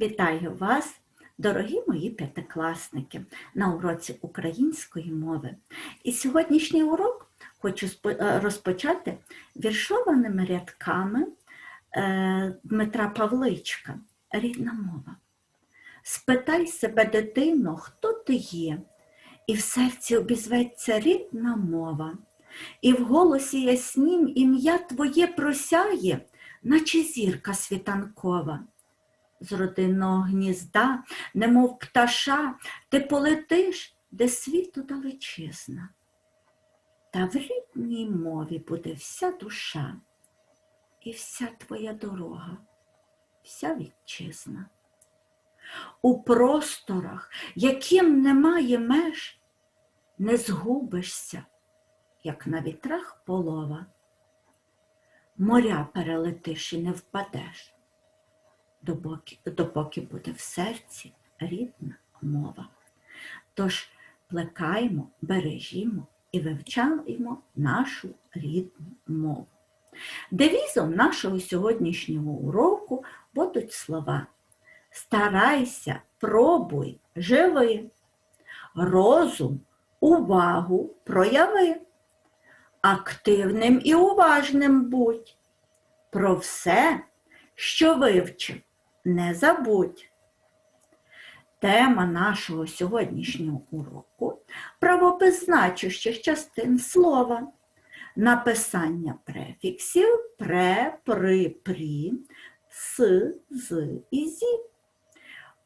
Вітаю вас, дорогі мої п'ятикласники, на уроці української мови. І сьогоднішній урок хочу е, розпочати віршованими рядками е, Дмитра Павличка Рідна мова. Спитай себе, дитино, хто ти є, і в серці обізветься рідна мова, і в голосі яснім ім'я твоє просяє, наче зірка світанкова з родинного гнізда, немов пташа, ти полетиш, де світу далечезна. Та в рідній мові буде вся душа і вся твоя дорога, вся вітчизна. У просторах, яким немає меж, не згубишся, як на вітрах полова. Моря перелетиш і не впадеш допоки, допоки буде в серці рідна мова. Тож плекаємо, бережімо і вивчаємо нашу рідну мову. Девізом нашого сьогоднішнього уроку будуть слова Старайся, пробуй, живи, розум, увагу прояви, активним і уважним будь. Про все, що вивчив, не забудь. Тема нашого сьогоднішнього уроку правопис значущих частин слова, написання префіксів пре, при, прі, с, з і зі.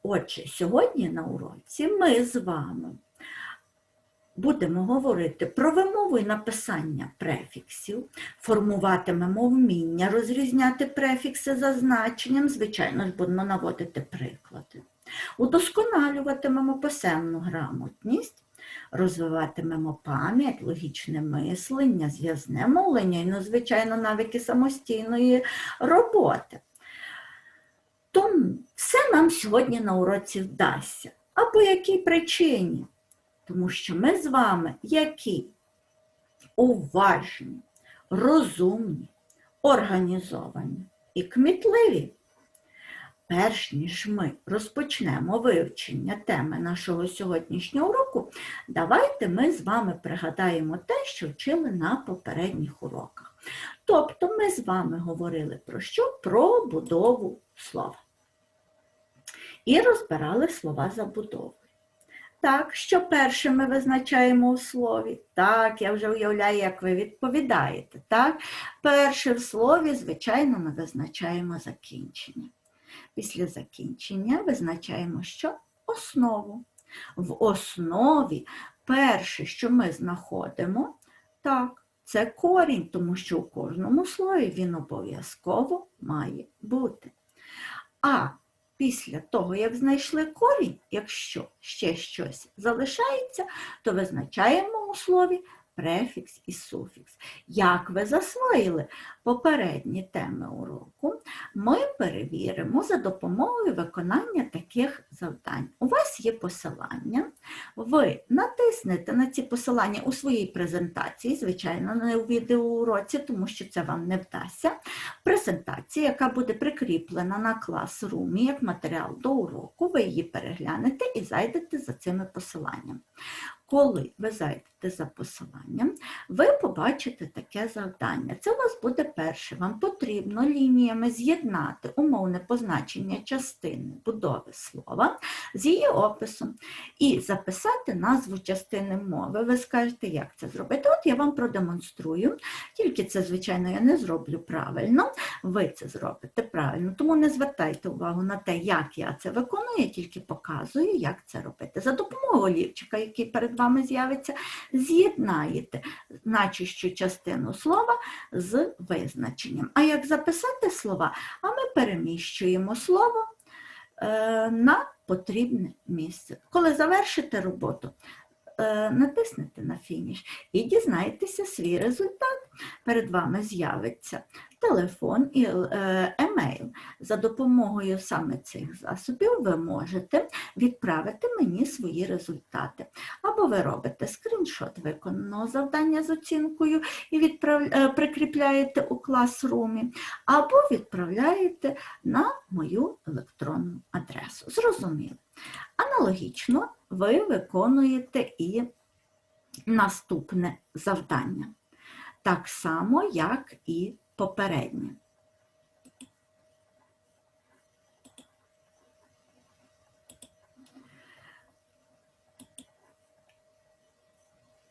Отже, сьогодні на уроці ми з вами будемо говорити про вимову і написання префіксів, формуватимемо вміння розрізняти префікси за значенням, звичайно ж, будемо наводити приклади. Удосконалюватимемо писемну грамотність, розвиватимемо пам'ять, логічне мислення, зв'язне мовлення і, ну, звичайно, навики самостійної роботи. Тому все нам сьогодні на уроці вдасться. А по якій причині? Тому що ми з вами які уважні, розумні, організовані і кмітливі. Перш ніж ми розпочнемо вивчення теми нашого сьогоднішнього уроку, давайте ми з вами пригадаємо те, що вчили на попередніх уроках. Тобто ми з вами говорили про що? Про будову слова. І розбирали слова забудови. Так, що перше ми визначаємо у слові? Так, я вже уявляю, як ви відповідаєте. Так, перше в слові, звичайно, ми визначаємо закінчення. Після закінчення визначаємо що? Основу. В основі перше, що ми знаходимо, так, це корінь, тому що у кожному слові він обов'язково має бути. А після того, як знайшли корінь, якщо ще щось залишається, то визначаємо у слові префікс і суфікс. Як ви засвоїли попередні теми уроку, ми перевіримо за допомогою виконання таких завдань. У вас є посилання, ви натиснете на ці посилання у своїй презентації, звичайно, не у відеоуроці, тому що це вам не вдасться. Презентація, яка буде прикріплена на клас-румі як матеріал до уроку, ви її переглянете і зайдете за цими посиланнями. Коли ви зайдете за посиланням, ви побачите таке завдання. Це у вас буде перше. Вам потрібно лініями з'єднати умовне позначення частини будови слова з її описом і записати назву частини мови. Ви скажете, як це зробити? От я вам продемонструю, тільки це, звичайно, я не зроблю правильно, ви це зробите правильно. Тому не звертайте увагу на те, як я це виконую, я тільки показую, як це робити. За допомогою олівчика, який перед вами з'явиться, з'єднаєте значущу частину слова з визначенням. А як записати слова? А ми переміщуємо слово е, на потрібне місце. Коли завершите роботу, натиснете на фініш і дізнаєтеся свій результат. перед вами з'явиться телефон і е, емейл. За допомогою саме цих засобів ви можете відправити мені свої результати. Або ви робите скріншот виконаного завдання з оцінкою і відправ... е, прикріпляєте у класрумі, або відправляєте на мою електронну адресу. Зрозуміло. Аналогічно ви виконуєте і наступне завдання. Так само, як і попереднє.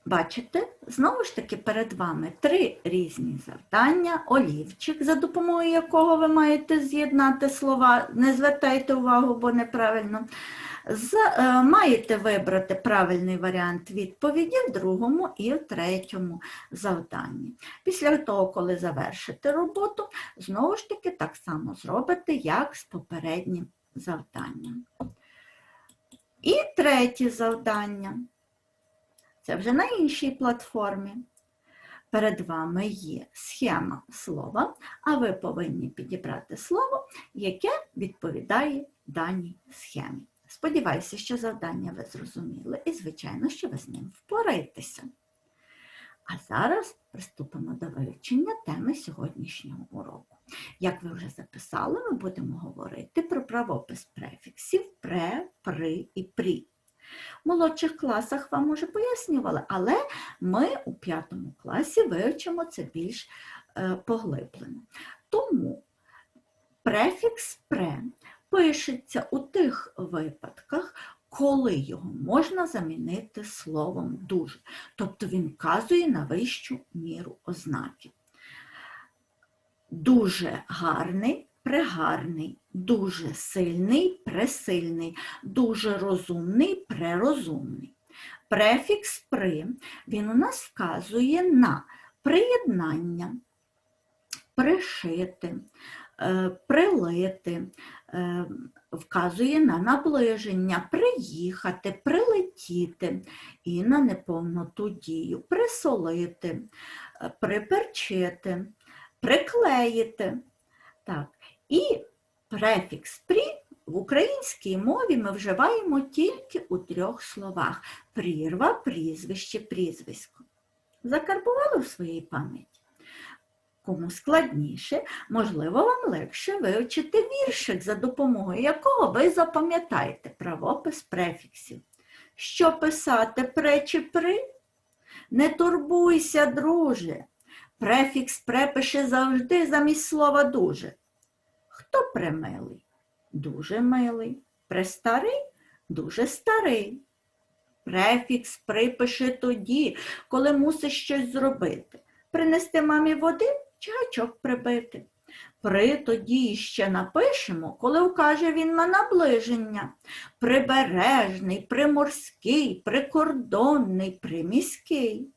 Бачите, знову ж таки перед вами три різні завдання, олівчик, за допомогою якого ви маєте з'єднати слова. Не звертайте увагу, бо неправильно. З, е, маєте вибрати правильний варіант відповіді в другому і в третьому завданні. Після того, коли завершите роботу, знову ж таки так само зробите, як з попереднім завданням. І третє завдання. Це вже на іншій платформі. Перед вами є схема слова, а ви повинні підібрати слово, яке відповідає даній схемі. Сподіваюся, що завдання ви зрозуміли і, звичайно, що ви з ним впораєтеся. А зараз приступимо до вивчення теми сьогоднішнього уроку. Як ви вже записали, ми будемо говорити про правопис префіксів пре, при і прі. В молодших класах вам уже пояснювали, але ми у п'ятому класі вивчимо це більш е, поглиблено. Тому префікс пре пишеться у тих випадках, коли його можна замінити словом дуже. Тобто він вказує на вищу міру ознаки. Дуже гарний, пригарний, дуже сильний, пресильний, дуже розумний, прерозумний. Префікс при він у нас вказує на приєднання, пришити, е, прилити, е, вказує на наближення, приїхати, прилетіти і на неповноту дію, присолити, е, приперчити, приклеїти. Так. І префікс «прі» в українській мові ми вживаємо тільки у трьох словах: прірва, прізвище, прізвисько. Закарбували в своїй пам'яті? Кому складніше, можливо, вам легше вивчити віршик, за допомогою якого ви запам'ятаєте правопис префіксів. Що писати пре чи при? Не турбуйся, друже. Префікс препише завжди замість слова дуже. Хто премилий? Дуже милий. Престарий? Дуже старий. Префікс припише тоді, коли мусиш щось зробити. Принести мамі води чи гачок прибити. При тоді ще напишемо, коли вкаже він на наближення. Прибережний, приморський, прикордонний, приміський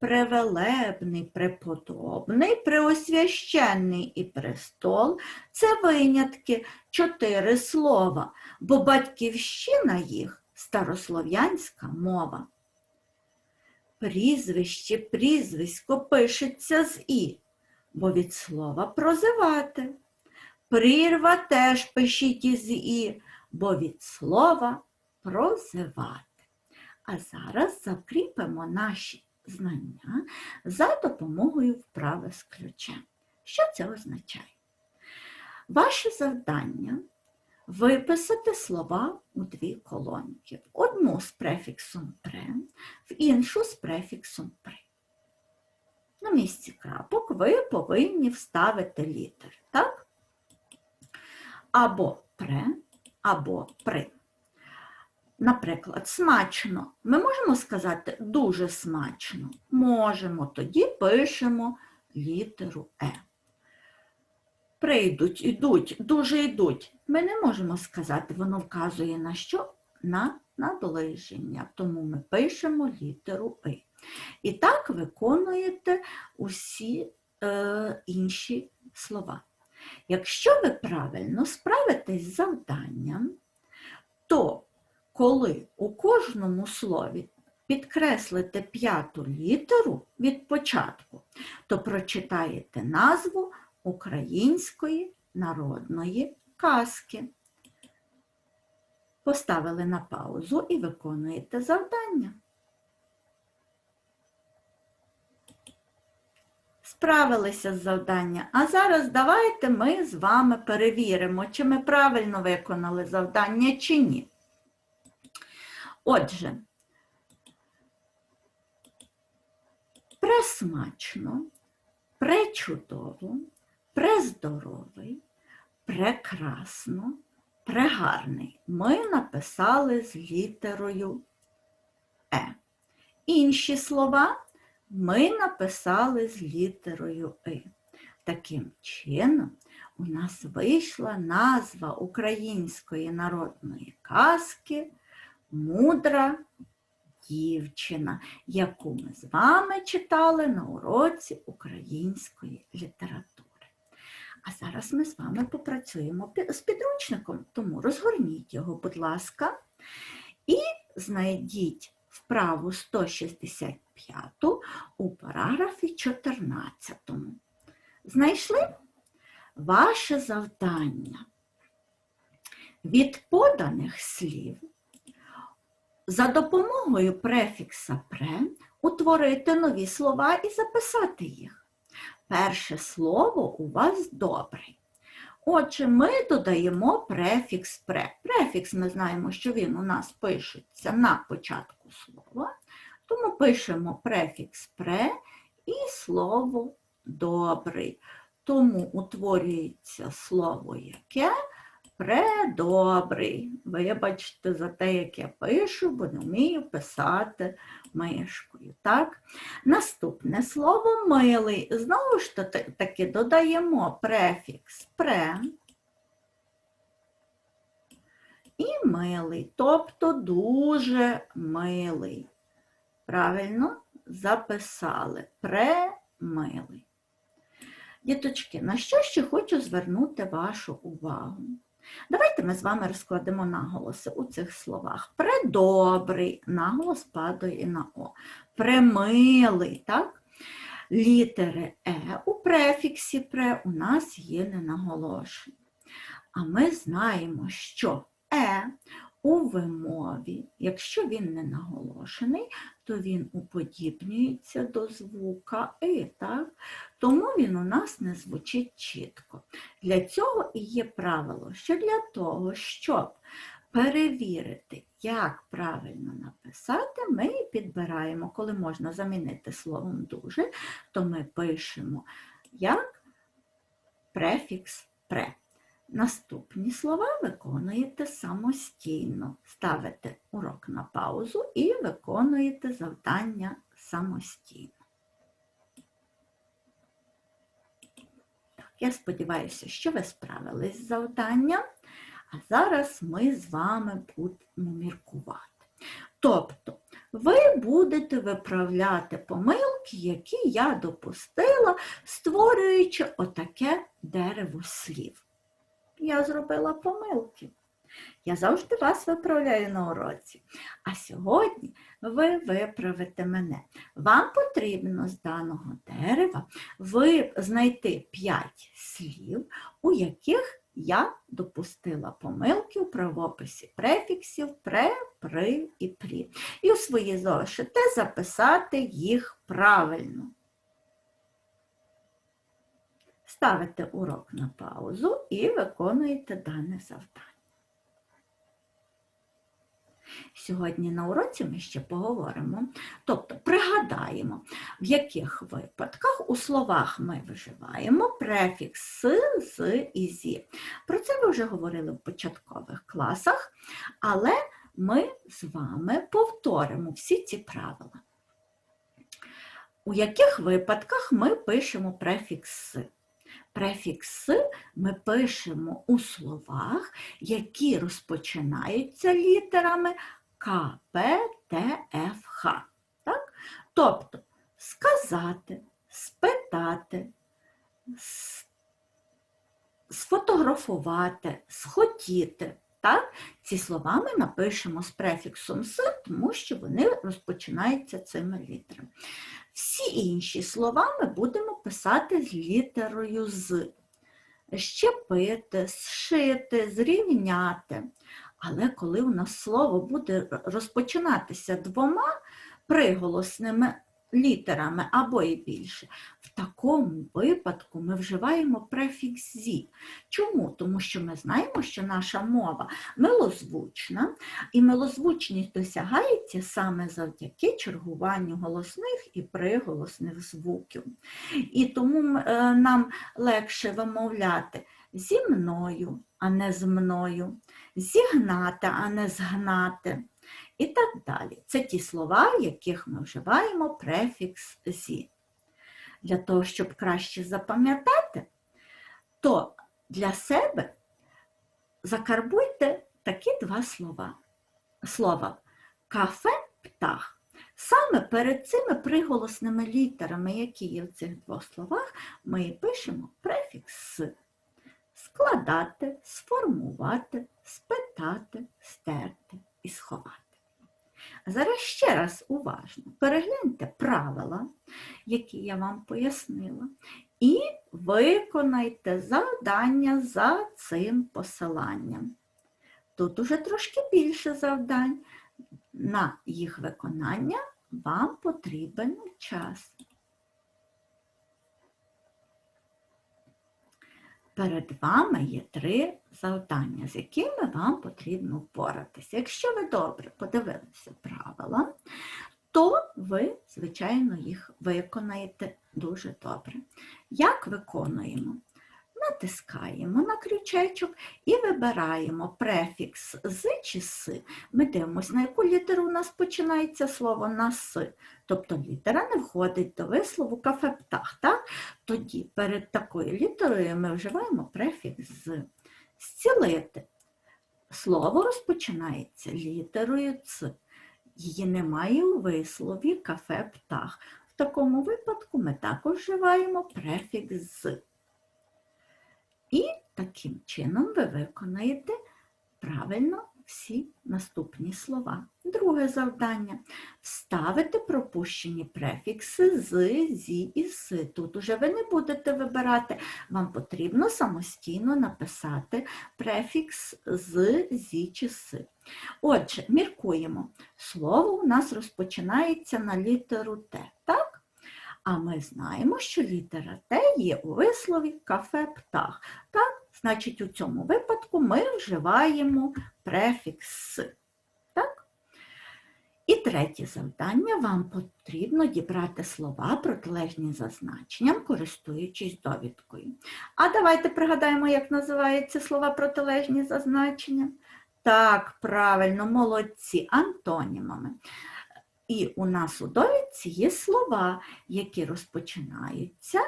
превелебний, преподобний, преосвященний і престол це винятки чотири слова, бо батьківщина їх старослов'янська мова. Прізвище, прізвисько пишеться з І, бо від слова прозивати. Прірва теж пишіть із І, бо від слова прозивати. А зараз закріпимо наші знання за допомогою вправи з ключем. Що це означає? Ваше завдання виписати слова у дві колонки. Одну з префіксом пре, в іншу з префіксом при. На місці крапок ви повинні вставити літери, так? Або пре, або при. Наприклад, смачно. Ми можемо сказати дуже смачно. Можемо, тоді пишемо літеру Е. Прийдуть, ідуть, дуже йдуть. Ми не можемо сказати, воно вказує на що? На наближення. Тому ми пишемо літеру І. І так виконуєте усі е, інші слова. Якщо ви правильно справитесь з завданням, то коли у кожному слові підкреслите п'яту літеру від початку, то прочитаєте назву української народної казки. Поставили на паузу і виконуєте завдання. Справилися з завдання. А зараз давайте ми з вами перевіримо, чи ми правильно виконали завдання, чи ні. Отже, пресмачно, пречудово, прездоровий, прекрасно, прегарний. Ми написали з літерою Е. Інші слова ми написали з літерою И. Таким чином, у нас вийшла назва української народної казки Мудра дівчина, яку ми з вами читали на уроці української літератури. А зараз ми з вами попрацюємо з підручником, тому розгорніть його, будь ласка, і знайдіть вправу 165 у параграфі 14. Знайшли ваше завдання від поданих слів за допомогою префікса пре утворити нові слова і записати їх. Перше слово у вас добрий. Отже, ми додаємо префікс пре. Префікс ми знаємо, що він у нас пишеться на початку слова, тому пишемо префікс пре і слово добрий. Тому утворюється слово яке предобрий. Вибачте за те, як я пишу, бо не вмію писати мишкою. Так? Наступне слово милий. Знову ж таки додаємо префікс пре і милий, тобто дуже милий. Правильно записали премилий. Діточки, на що ще хочу звернути вашу увагу? Давайте ми з вами розкладемо наголоси у цих словах. Предобрий, наголос падає на О. Премилий, так? Літери Е у префіксі пре у нас є ненаголошені. А ми знаємо, що Е у вимові, якщо він не наголошений, то він уподібнюється до звука И, так? тому він у нас не звучить чітко. Для цього і є правило, що для того, щоб перевірити, як правильно написати, ми підбираємо, коли можна замінити словом дуже, то ми пишемо як префікс пре. Наступні слова виконуєте самостійно. Ставите урок на паузу і виконуєте завдання самостійно. Так, я сподіваюся, що ви справились з завданням, а зараз ми з вами будемо міркувати. Тобто, ви будете виправляти помилки, які я допустила, створюючи отаке дерево слів я зробила помилки. Я завжди вас виправляю на уроці. А сьогодні ви виправите мене. Вам потрібно з даного дерева знайти 5 слів, у яких я допустила помилки у правописі префіксів пре, при і прі. І у свої зошити записати їх правильно. Ставите урок на паузу і виконуєте дане завдання. Сьогодні на уроці ми ще поговоримо, тобто пригадаємо, в яких випадках у словах ми вживаємо префікс «с», «з» і «зі». Про це ви вже говорили в початкових класах, але ми з вами повторимо всі ці правила. У яких випадках ми пишемо префікс «с»? Префікс «с» ми пишемо у словах, які розпочинаються літерами К, П, Т, Ф, Х. Так? Тобто сказати, спитати, сфотографувати, схотіти. Так? Ці слова ми напишемо з префіксом с, тому що вони розпочинаються цими літерами. Всі інші слова ми будемо писати з літерою з. Щепити, зшити, зрівняти. Але коли у нас слово буде розпочинатися двома приголосними літерами або і більше, в такому випадку ми вживаємо префікс зі. Чому? Тому що ми знаємо, що наша мова милозвучна, і милозвучність досягається саме завдяки чергуванню голосних і приголосних звуків. І тому е, нам легше вимовляти зі мною, а не з мною, зігнати, а не згнати. І так далі. Це ті слова, яких ми вживаємо префікс зі. Для того, щоб краще запам'ятати, то для себе закарбуйте такі два слова. Слова кафе, птах. Саме перед цими приголосними літерами, які є в цих двох словах, ми пишемо префікс «с». Складати, сформувати, спитати, стерти і сховати. Зараз ще раз уважно перегляньте правила, які я вам пояснила, і виконайте завдання за цим посиланням. Тут уже трошки більше завдань. На їх виконання вам потрібен час. Перед вами є три завдання, з якими вам потрібно впоратися. Якщо ви добре подивилися правила, то ви, звичайно, їх виконаєте дуже добре. Як виконуємо? Натискаємо на крючечок і вибираємо префікс з чи с. Ми дивимося, на яку літеру у нас починається слово на с. Тобто літера не входить до вислову кафе птах. Так? Тоді перед такою літерою ми вживаємо префікс. Зцілити. Слово розпочинається літерою Ц. Її немає у вислові кафе птах. В такому випадку ми також вживаємо префікс з. І таким чином ви виконаєте правильно всі наступні слова. Друге завдання вставити пропущені префікси з, зі і с. Тут уже ви не будете вибирати, вам потрібно самостійно написати префікс з, зі чи с. Отже, міркуємо. Слово у нас розпочинається на літеру Т. так? А ми знаємо, що літера Т є у вислові кафе птах. Так? Значить, у цьому випадку ми вживаємо префікс «с». Так? І третє завдання вам потрібно дібрати слова протилежні за значенням, користуючись довідкою. А давайте пригадаємо, як називаються слова протилежні за значенням. Так, правильно, молодці, антонімами. І у нас у довідці є слова, які розпочинаються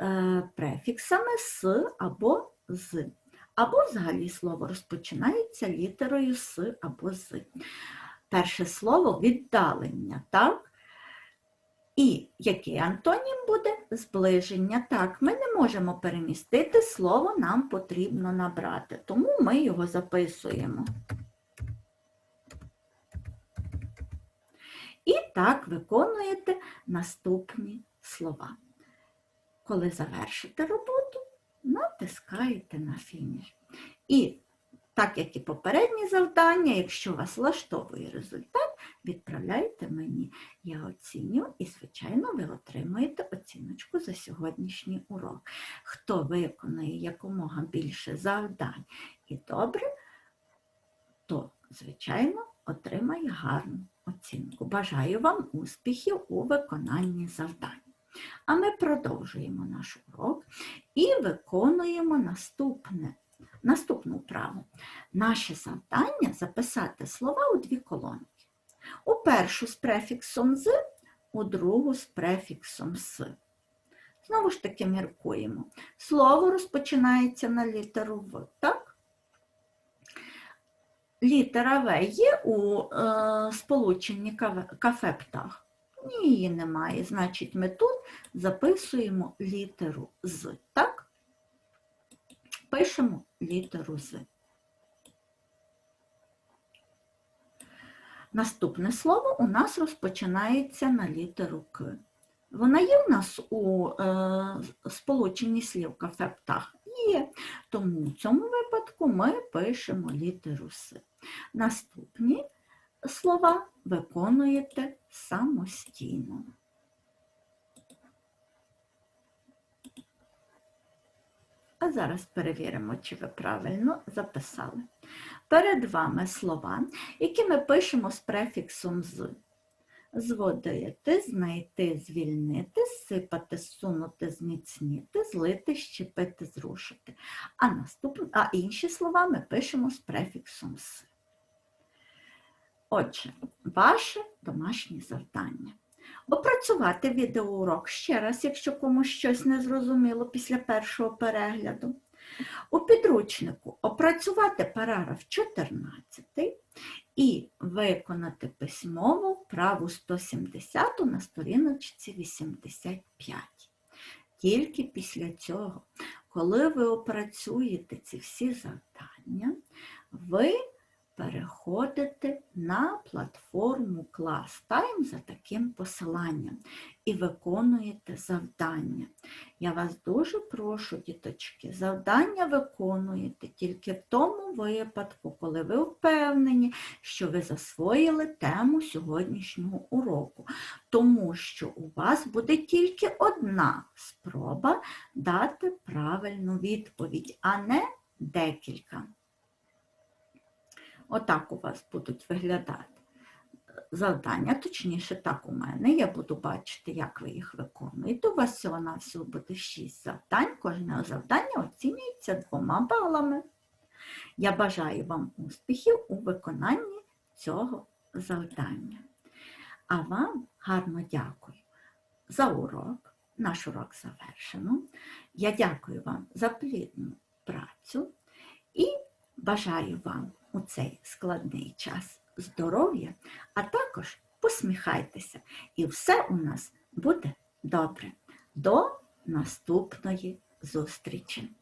е, префіксами с або з. Або взагалі слово розпочинається літерою с або з. Перше слово віддалення, так? І який антонім буде? Зближення. Так, ми не можемо перемістити слово, нам потрібно набрати, тому ми його записуємо. І так виконуєте наступні слова. Коли завершите роботу, натискаєте на фініш. І так як і попередні завдання, якщо вас влаштовує результат, відправляйте мені. Я оціню і, звичайно, ви отримуєте оціночку за сьогоднішній урок. Хто виконає якомога більше завдань і добре, то, звичайно, отримає гарну оцінку. Бажаю вам успіхів у виконанні завдань. А ми продовжуємо наш урок і виконуємо наступне, наступну вправу. Наше завдання записати слова у дві колонки. У першу з префіксом з, у другу з префіксом с. Знову ж таки міркуємо. Слово розпочинається на літеру В, так? Літера В є у е, сполученні кафе птах? Ні, її немає. Значить, ми тут записуємо літеру з. Так? Пишемо літеру з. Наступне слово у нас розпочинається на літеру К. Вона є в нас у е, сполученні слів кафе птах? Є. Тому в цьому випадку ми пишемо літеру С. Наступні слова виконуєте самостійно. А зараз перевіримо, чи ви правильно записали. Перед вами слова, які ми пишемо з префіксом з. Зводити, знайти, звільнити, сипати, сунути, зміцніти, злити, щепити, зрушити. А, наступ... а інші слова ми пишемо з префіксом с. Отже, ваше домашнє завдання. Опрацювати відеоурок ще раз, якщо комусь щось не зрозуміло після першого перегляду. У підручнику опрацювати параграф 14 і виконати письмову вправу 170 на сторіночці 85. Тільки після цього, коли ви опрацюєте ці всі завдання, ви переходите на платформу ClassTime за таким посиланням і виконуєте завдання. Я вас дуже прошу, діточки, завдання виконуєте тільки в тому випадку, коли ви впевнені, що ви засвоїли тему сьогоднішнього уроку, тому що у вас буде тільки одна спроба дати правильну відповідь, а не декілька. Отак у вас будуть виглядати завдання, точніше, так у мене. Я буду бачити, як ви їх виконуєте. У вас всього на всього буде 6 завдань. Кожне завдання оцінюється двома балами. Я бажаю вам успіхів у виконанні цього завдання. А вам гарно дякую за урок. Наш урок завершено. Я дякую вам за плідну працю і бажаю вам у цей складний час здоров'я, а також посміхайтеся, і все у нас буде добре. До наступної зустрічі!